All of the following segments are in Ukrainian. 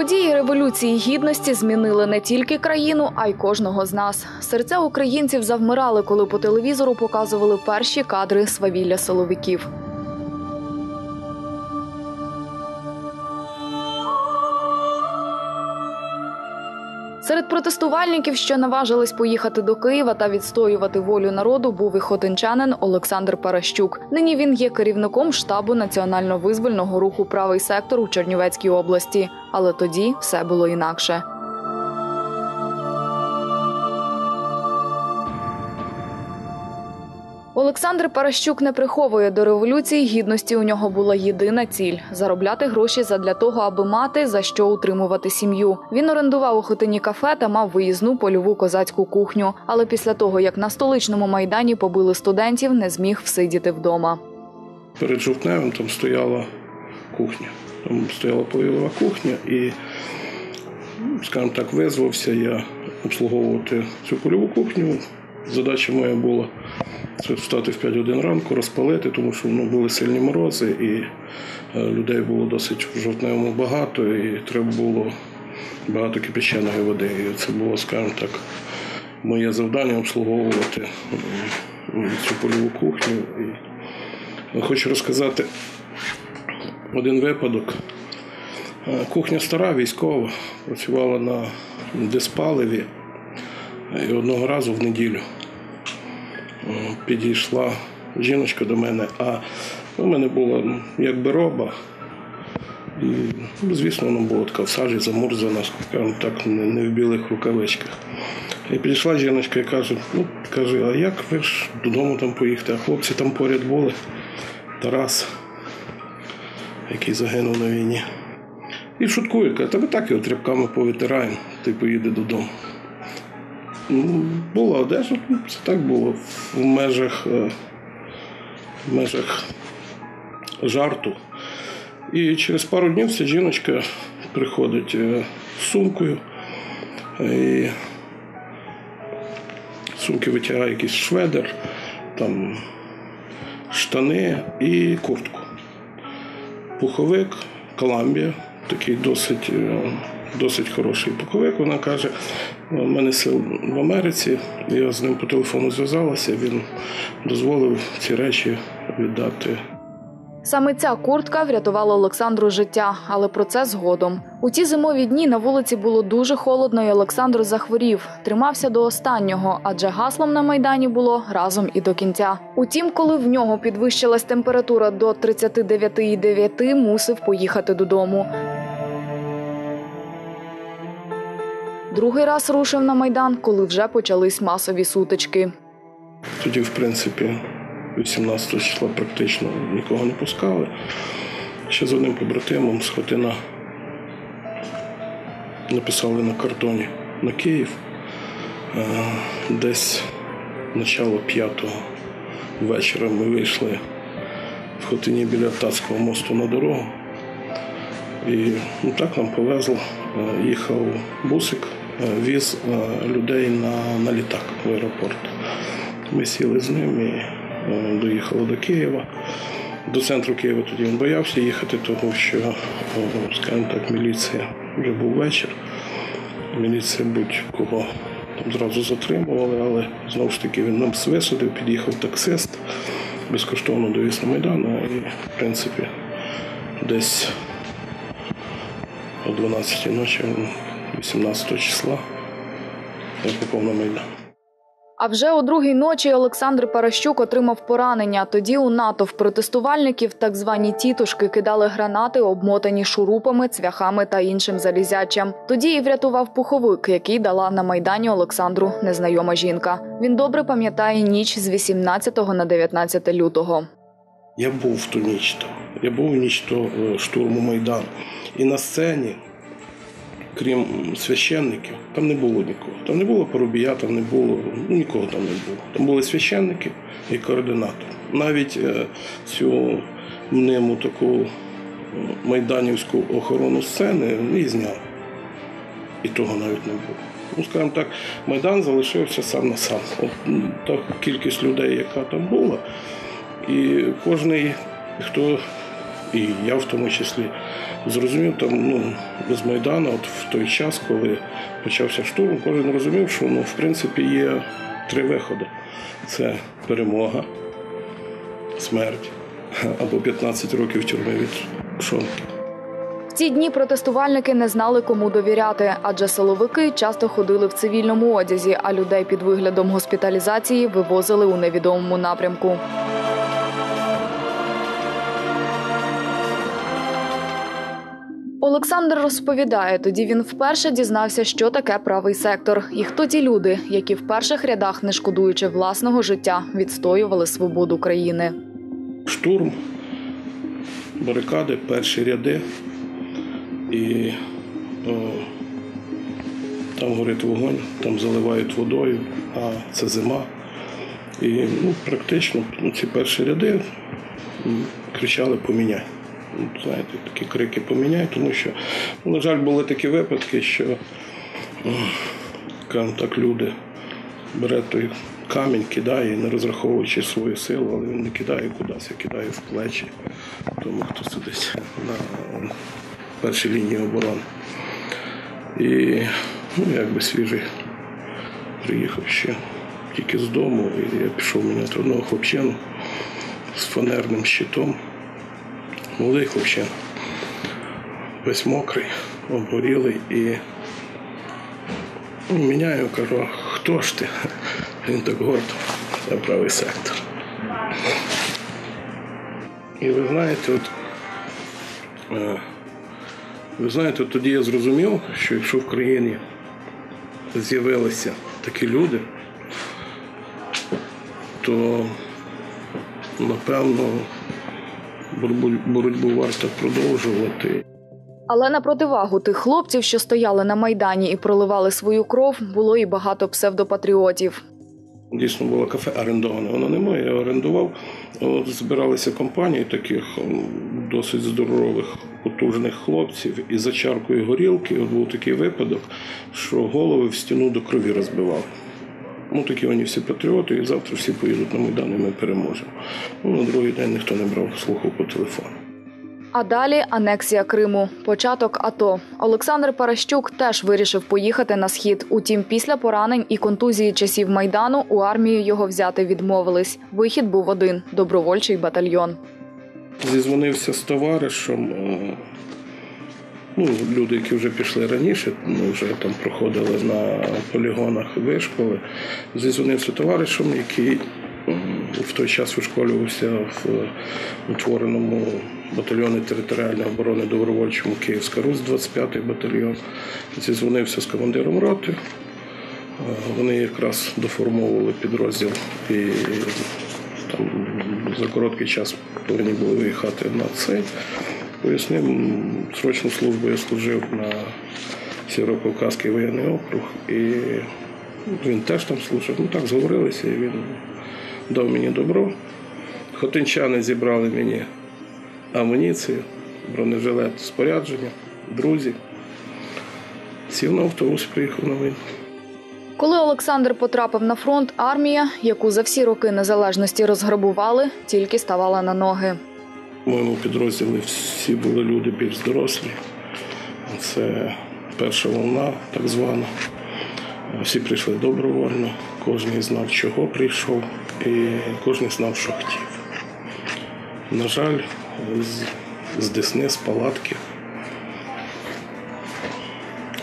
Події революції гідності змінили не тільки країну, а й кожного з нас. Серця українців завмирали, коли по телевізору показували перші кадри свавілля силовиків. Серед протестувальників, що наважились поїхати до Києва та відстоювати волю народу, був і хотинчанин Олександр Паращук. Нині він є керівником штабу національно-визвольного руху Правий сектор у Чернівецькій області. Але тоді все було інакше. Олександр Паращук не приховує до революції гідності. У нього була єдина ціль заробляти гроші задля того, аби мати за що утримувати сім'ю. Він орендував у хатині кафе та мав виїзну польову козацьку кухню. Але після того, як на столичному майдані побили студентів, не зміг всидіти вдома. Перед жовтневим там стояла кухня. Там стояла польова кухня, і, скажімо так, визвався я обслуговувати цю польову кухню. Задача моя була встати в 5 годин ранку, розпалити, тому що ну, були сильні морози, і е, людей було досить в жовтневому багато, і треба було багато кипяченої води. І це було, скажімо так, моє завдання обслуговувати цю польову кухню. І хочу розказати один випадок. Е, Кухня стара, військова, працювала на диспаливі. І одного разу в неділю е, підійшла жіночка до мене, а у мене була ну, якби роба. І, ну, звісно, вона була така в сажі замурзана, скажімо так, не, в білих рукавичках. І підійшла жіночка і каже: ну, каже, а як ви ж додому там поїхати? А хлопці там поряд були. Тарас, який загинув на війні. І шуткує, каже, та ми так його тряпками повитираємо, ти поїде додому. Була одежа, ну, це так було в межах, е, в межах жарту. І через пару днів ця жіночка приходить е, з сумкою. І з сумки витягає якийсь шведер, там штани і куртку. Пуховик, Коламбія, такий досить, е, досить хороший пуховик. Вона каже, у мене сил в Америці. Я з ним по телефону зв'язалася, він дозволив ці речі віддати. Саме ця куртка врятувала Олександру життя, але про це згодом. У ті зимові дні на вулиці було дуже холодно, і Олександр захворів. Тримався до останнього, адже гаслом на майдані було разом і до кінця. Утім, коли в нього підвищилась температура до 39,9, мусив поїхати додому. Другий раз рушив на майдан, коли вже почались масові сутички. Тоді, в принципі, 18 числа практично нікого не пускали. Ще з одним побратимом з написали на кордоні на Київ. Е, Десь начало п'ятого вечора ми вийшли в Хотині біля Татського мосту на дорогу. І ну, так нам повезло. Е, Їхав бусик, віз е, людей на, на літак в аеропорт. Ми сіли з ним і е, доїхали до Києва. До центру Києва тоді він боявся їхати, тому що, е, скажімо так, міліція вже був вечір. Міліція будь-кого там зразу затримували, але знову ж таки він нам висадив, під'їхав таксист, безкоштовно довіз на Майдан. І, в принципі, десь о 12 ночі, 18 числа, я попав на Майдан. А вже о другій ночі Олександр Паращук отримав поранення. Тоді у натовп протестувальників так звані тітушки кидали гранати, обмотані шурупами, цвяхами та іншим залізячем. Тоді і врятував пуховик, який дала на майдані Олександру незнайома жінка. Він добре пам'ятає ніч з 18 на 19 лютого. Я був в ту ніч. Я був в ніч того е, штурму Майдану. І на сцені, крім священників, там не було нікого. Там не було порубія, там не було, ну, нікого там не було. Там були священники і координатор. Навіть е, цю мниму таку е, майданівську охорону сцени не зняв. І того навіть не було. Ну, скажімо так, Майдан залишився сам на сам. От та кількість людей, яка там була, і кожний, хто і я в тому числі зрозумів там, ну, з Майдану, от в той час, коли почався штурм, кожен розумів, що ну, в принципі є три виходи: це перемога, смерть або 15 років тюрми від Шонки. В ці дні протестувальники не знали, кому довіряти, адже силовики часто ходили в цивільному одязі, а людей під виглядом госпіталізації вивозили у невідомому напрямку. Олександр розповідає, тоді він вперше дізнався, що таке правий сектор, і хто ті люди, які в перших рядах, не шкодуючи власного життя, відстоювали свободу країни. Штурм, барикади, перші ряди. І о, там горить вогонь, там заливають водою, а це зима. І ну, практично ну, ці перші ряди кричали поміняй. Знаєте, такі крики поміняй, тому що, на жаль, були такі випадки, що так, люди бере той камінь, кидає, не розраховуючи свою силу, але він не кидає кудись, а кидає в плечі тому, хто сидить на першій лінії оборони. І ну, якби свіжий приїхав ще тільки з дому, і я пішов міняти одного хлопчину з фанерним щитом. Молодий хлопчина, весь мокрий, обгорілий і ну, міняю, кажу, хто ж ти? Він так гордо, це правий сектор. І ви знаєте, от е, ви знаєте, от тоді я зрозумів, що якщо в країні з'явилися такі люди, то напевно боротьбу, варто продовжувати. Але на противагу тих хлопців, що стояли на майдані і проливали свою кров, було і багато псевдопатріотів. Дійсно було кафе орендоване. Воно не моє, я орендував. От збиралися компанії таких досить здорових, потужних хлопців. І за чаркою горілки от був такий випадок, що голови в стіну до крові розбивали. Ну, такі вони всі патріоти, і завтра всі поїдуть на Майдан, і ми переможемо. Ну, на другий день ніхто не брав слуху по телефону. А далі анексія Криму, початок АТО. Олександр Паращук теж вирішив поїхати на схід. Утім, після поранень і контузії часів майдану у армію його взяти відмовились. Вихід був один добровольчий батальйон. Зізвонився з товаришем. Ну, люди, які вже пішли раніше, ну, вже там проходили на полігонах вишколи. Зізвонився товаришем, який в той час вишколювався в утвореному батальйоні територіальної оборони добровольчому Київська Русь, 25-й батальйон. Зізвонився з командиром роти. Е, Вони якраз доформовували підрозділ і там за короткий час повинні були виїхати на цей. Пояснив, срочну службу я служив на Сєвєрокавказький воєнний округ, і він теж там служив. Ну так зговорилися, і він дав мені добро. Хотинчани зібрали мені амуніцію, бронежилет, спорядження, друзі. Сів на автобус, приїхав на війну. Коли Олександр потрапив на фронт, армія, яку за всі роки незалежності розграбували, тільки ставала на ноги. В моєму підрозділі всі були люди більш дорослі. Це перша волна, так звана. Всі прийшли добровольно, кожен знав, чого прийшов, і кожен знав, що хотів. На жаль, з, з Десни, з палатки,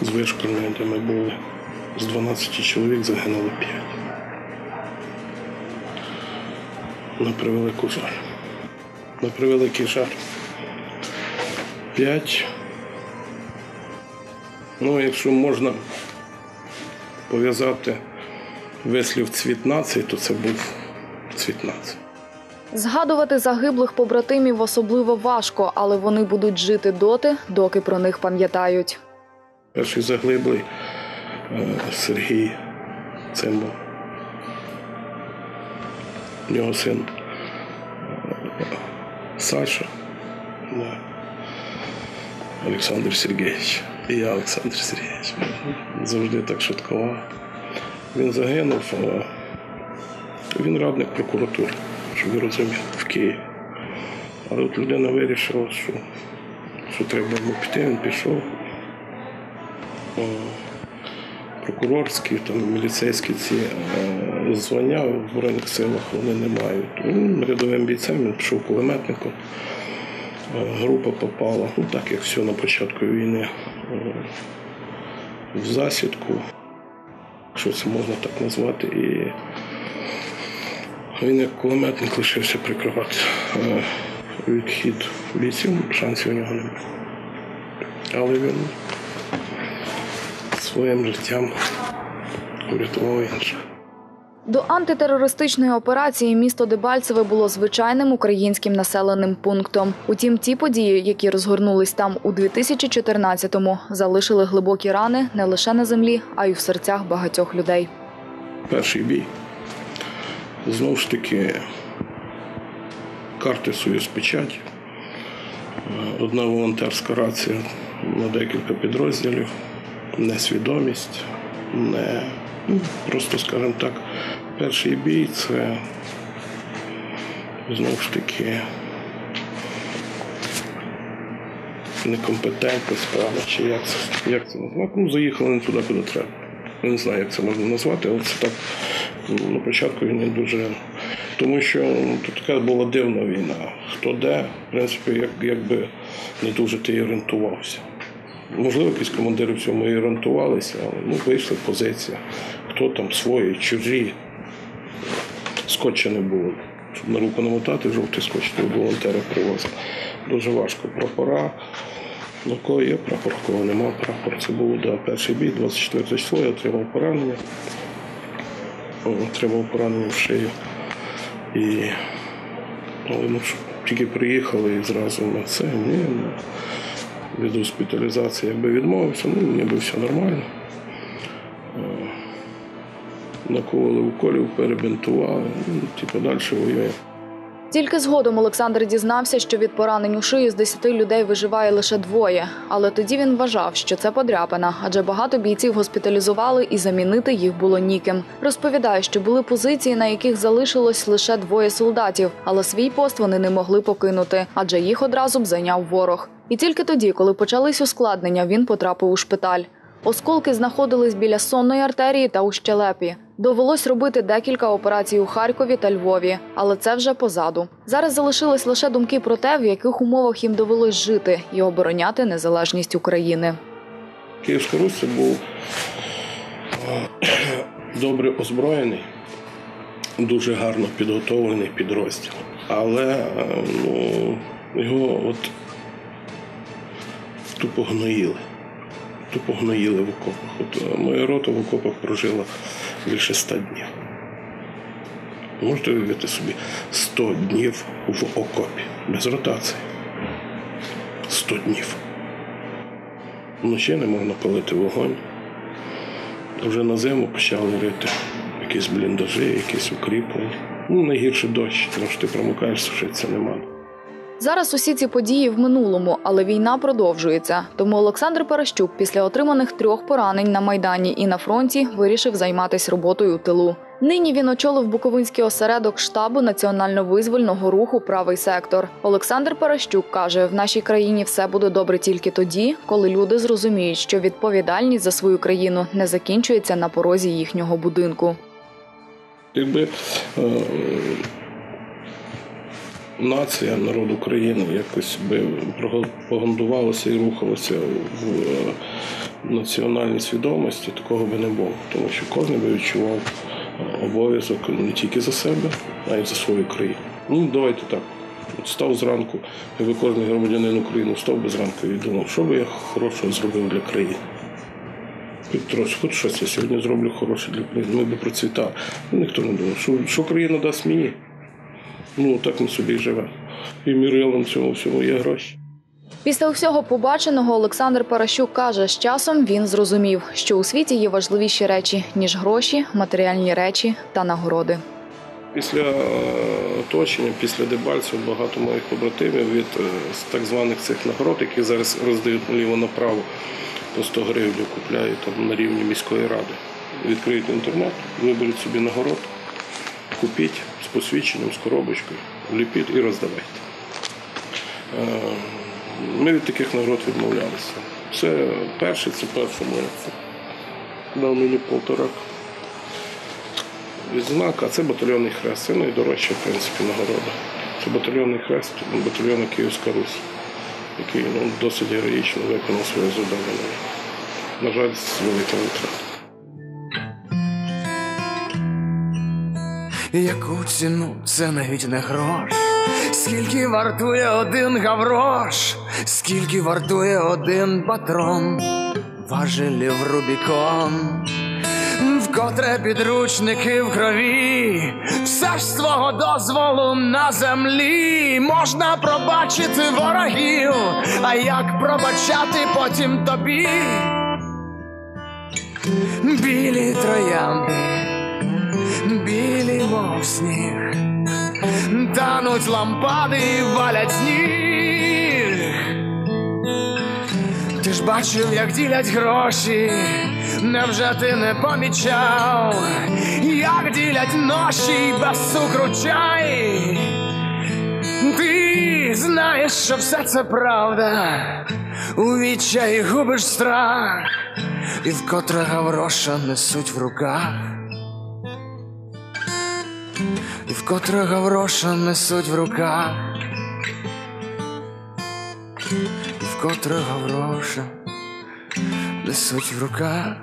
з вишкольної, де ми були, з 12 чоловік загинуло 5. На превелику жаль. На превеликий жаль. П'ять. Ну, якщо можна пов'язати вислів цвітнації, то це був цвіт. Згадувати загиблих побратимів особливо важко, але вони будуть жити доти, доки про них пам'ятають. Перший заглиблий е, Сергій Цимбал. У нього син Саша. Да. Олександр Сергійович. І я Олександр Сергійович. Завжди так шуткував. Він загинув. е, Він радник прокуратури, щоб ви розуміли, в Києві. Але от людина вирішила, що, що треба було піти, він пішов. Прокурорські, там, міліцейські ці е, звання в Збройних силах вони не мають. Він рядовим бійцем він пішов кулеметником. Е, Група попала, ну так як все на початку війни, е, в засідку, якщо це можна так назвати. І він як кулеметник лишився прикривати відхід бійців, шансів у нього немає. Але він своїм життям врятував інших. До антитерористичної операції місто Дебальцеве було звичайним українським населеним пунктом. Утім, ті події, які розгорнулись там у 2014-му, залишили глибокі рани не лише на землі, а й в серцях багатьох людей. Перший бій. Знову ж таки, карти Союз печать. Е, Одна волонтерська рація на декілька підрозділів, несвідомість, не ну, просто, скажімо так, перший бій це знову ж таки некомпетентність, певно, чи як це, як це назвати. Ну, заїхали не туди, куди треба. Я не знаю, як це можна назвати, але це так на початку війни дуже. Тому що ну, тут така була дивна війна. Хто де, в принципі, як, якби не дуже ти орієнтувався. Можливо, якісь командири в цьому і орієнтувалися, але ну, вийшла позиція. Хто там свої, чужі. Скотча не було. Щоб на руку намотати, жовтий скотч то волонтери привозили. Дуже важко. Прапора. Ну, кого є прапор, кого нема прапор. Це був да, перший бій, 24 число, я отримав поранення. Отримав поранення в шию. І ну, тільки приїхали і зразу на це, ні, ну, від госпіталізації якби відмовився, ну, ніби все нормально. Е, Накололи уколів, перебинтували, ну, типу далі воює. Тільки згодом Олександр дізнався, що від поранень у шию з 10 людей виживає лише двоє. Але тоді він вважав, що це подряпина, адже багато бійців госпіталізували і замінити їх було ніким. Розповідає, що були позиції, на яких залишилось лише двоє солдатів, але свій пост вони не могли покинути, адже їх одразу б зайняв ворог. І тільки тоді, коли почались ускладнення, він потрапив у шпиталь. Осколки знаходились біля сонної артерії та у щелепі. Довелось робити декілька операцій у Харкові та Львові, але це вже позаду. Зараз залишились лише думки про те, в яких умовах їм довелось жити і обороняти незалежність України. Київська Русь був е, добре озброєний, дуже гарно підготовлений підрозділ. Але е, ну, його от тупо гноїли. Тупо гноїли в окопах. От е, моя рота в окопах прожила більше ста днів. Можете уявити собі 100 днів в окопі без ротації. 100 днів. Вночі не можна палити вогонь. Вже на зиму почали рити якісь бліндажі, якісь укріплення. Ну, найгірше дощ, тому що ти промокаєш, сушитися нема. Зараз усі ці події в минулому, але війна продовжується. Тому Олександр Паращук після отриманих трьох поранень на майдані і на фронті вирішив займатися роботою у тилу. Нині він очолив Буковинський осередок штабу національно-визвольного руху Правий сектор. Олександр Паращук каже: в нашій країні все буде добре тільки тоді, коли люди зрозуміють, що відповідальність за свою країну не закінчується на порозі їхнього будинку. Якби е, нація, народ України якось би пропагандувалася і рухалася в е, національній свідомості, такого би не було. Тому що кожен би відчував е, обов'язок не тільки за себе, а й за свою країну. Ну, давайте так. Став зранку, якби кожен громадянин України встав би зранку і думав, що би я хорошого зробив для країни. Трошки, хоч щось я сьогодні зроблю хороше для країни, ми би процвітали. Ну, ніхто не думав, що, що країна дасть мені. Ну, так ми собі і живемо. І мірилом цьому всьому є гроші. Після всього побаченого Олександр Паращук каже, з часом він зрозумів, що у світі є важливіші речі ніж гроші, матеріальні речі та нагороди. Після е, оточення, після Дебальців багато моїх побратимів від е, так званих цих нагород, які зараз роздають наліво направо по 100 гривень, купляють там на рівні міської ради. Відкриють інтернет, виберуть собі нагород, купіть посвідченням, з коробочкою, вліпіть і роздавайте. Е, Ми від таких нагород відмовлялися. Це перший, це першому це дав мені полторак відзнак, а це батальйонний хрест. Це найдорожча, в принципі, нагорода. Це батальйонний хрест батальйону Київська Русь, який ну, досить героїчно виконав своє завдання. На жаль, з великими втратами. Яку ціну це навіть не грош? Скільки вартує один гаврош? Скільки вартує один патрон? Важелів Рубікон, вкотре підручники в крові, все ж з твого дозволу на землі можна пробачити ворогів, а як пробачати потім тобі? Білі троянди білі, мов сніг, тануть лампади і валять сніг. Ти ж бачив, як ділять гроші, невже ти не помічав, як ділять ноші без цукру чай? Ти знаєш, що все це правда, у відчаї губиш страх, і вкотре гавроша несуть в руках. І гроша несуть в руках, і котрого гроша несуть в руках.